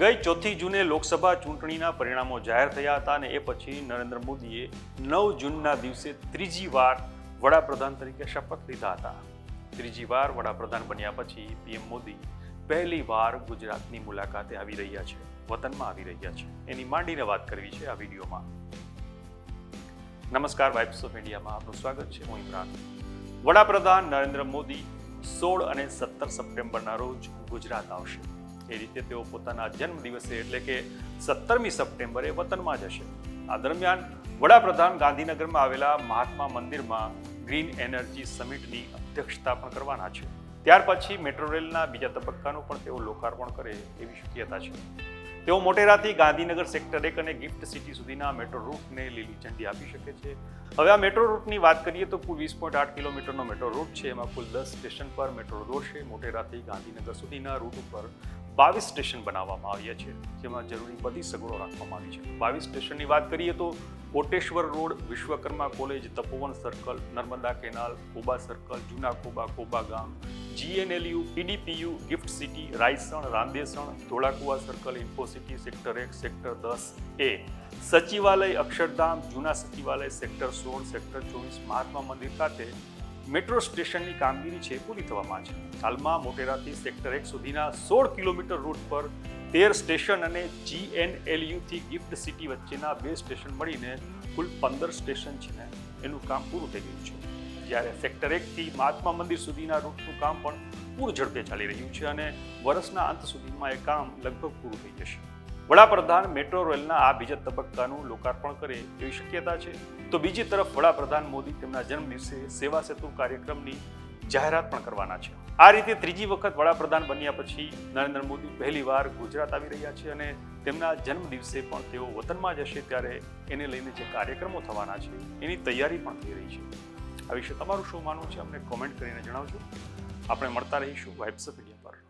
ગઈ ચોથી જૂને લોકસભા ચૂંટણીના પરિણામો જાહેર થયા હતા અને એ પછી નરેન્દ્ર મોદીએ નવ જૂનના દિવસે ત્રીજી વાર વડાપ્રધાન તરીકે શપથ લીધા હતા. ત્રીજી વાર વડાપ્રધાન બન્યા પછી પીએમ મોદી પહેલી વાર ગુજરાતની મુલાકાતે આવી રહ્યા છે, વતનમાં આવી રહ્યા છે. એની માંડીને વાત કરવી છે આ વિડીયોમાં. નમસ્કાર વાઇબ્સ ઓફ ઇન્ડિયામાં આપનું સ્વાગત છે. હું ઇમરાન. વડાપ્રધાન નરેન્દ્ર મોદી સોળ અને સત્તર સપ્ટેમ્બરના રોજ ગુજરાત આવશે. એ રીતે તેઓ પોતાના જન્મ દિવસે એટલે કે સત્તરમી સપ્ટેમ્બરે વતનમાં જશે. આ દરમિયાન વડાપ્રધાન ગાંધીનગરમાં આવેલા મહાત્મા મંદિરમાં ગ્રીન એનર્જી સમિટની અધ્યક્ષતા પણ કરવાના છે. ત્યાર પછી મેટ્રો રેલના બીજા તબક્કાનું પણ તેઓ લોકાર્પણ કરે એવી શક્યતા છે. તેઓ મોટેરાથી ગાંધીનગર સેક્ટર એક અને ગિફ્ટ સિટી સુધીના મેટ્રો રૂટને લીલી ઝંડી આપી શકે છે. હવે આ મેટ્રો રૂટની વાત કરીએ તો કુલ વીસ પોઈન્ટ આઠ કિલોમીટરનો મેટ્રો રૂટ છે. એમાં કુલ દસ સ્ટેશન પર મેટ્રો દોડશે. મોટેરાથી ગાંધીનગર સુધીના રૂટ ઉપર બાવીસ સ્ટેશન બનાવવામાં આવ્યા છે, જેમાં જરૂરી બધી સગવડો રાખવામાં આવી છે. બાવીસ સ્ટેશનની વાત કરીએ તો Koteshwar road, Vishwakarma college, Tapovan circle, Narmada canal, Koba circle, જૂના કોબા કોબા ગામ, GNLU, PDPU, gift city, Raysan, Randesan, Dholakuva circle, Infocity, sector એક, સેક્ટર દસ, એ. સચિવાલય, અક્ષરધામ, જૂના સચિવાલય, સેક્ટર સોળ, સેક્ટર ચોવીસ, મહાત્મા મંદિર ખાતે મેટ્રો સ્ટેશનની કામગીરી છે પૂરી થવામાં છે. હાલમાં મોટેરાથી સેક્ટર એક સુધીના સોળ કિલોમીટર રૂટ પર તેર સ્ટેશન અને જીએનએલયુથી ગિફ્ટ સિટી વચ્ચેના બે સ્ટેશન મળીને કુલ પંદર સ્ટેશન છે ને એનું કામ પૂરું થઈ ગયું છે. જ્યારે સેક્ટર એકથી મહાત્મા મંદિર સુધીના રૂટનું કામ પણ પૂર ઝડપે ચાલી રહ્યું છે અને વર્ષના અંત સુધીમાં એ કામ લગભગ પૂરું થઈ જશે. વડાપ્રધાન મેટ્રો રેલના આ બીજા તબક્કાનું લોકાર્પણ કરે એવી શક્યતા છે. તો બીજી તરફ વડાપ્રધાન મોદી તેમના જન્મ દિવસે સેવા સેતુ કાર્યક્રમની જાહેરાત પણ કરવાના છે. આ રીતે ત્રીજી વખત વડાપ્રધાન બન્યા પછી નરેન્દ્ર મોદી પહેલી વાર ગુજરાત આવી રહ્યા છે અને તેમના જન્મ દિવસે પણ તેઓ વતનમાં જશે ત્યારે એને લઈને જે કાર્યક્રમો થવાના છે, એની તૈયારી પણ થઈ રહી છે. આ વિશે તમારું શું માનવું છે? અમને કોમેન્ટ કરીને જણાવજો. આપણે મળતા રહીશું. વાઇબ્સ ઇન્ડિયા પર.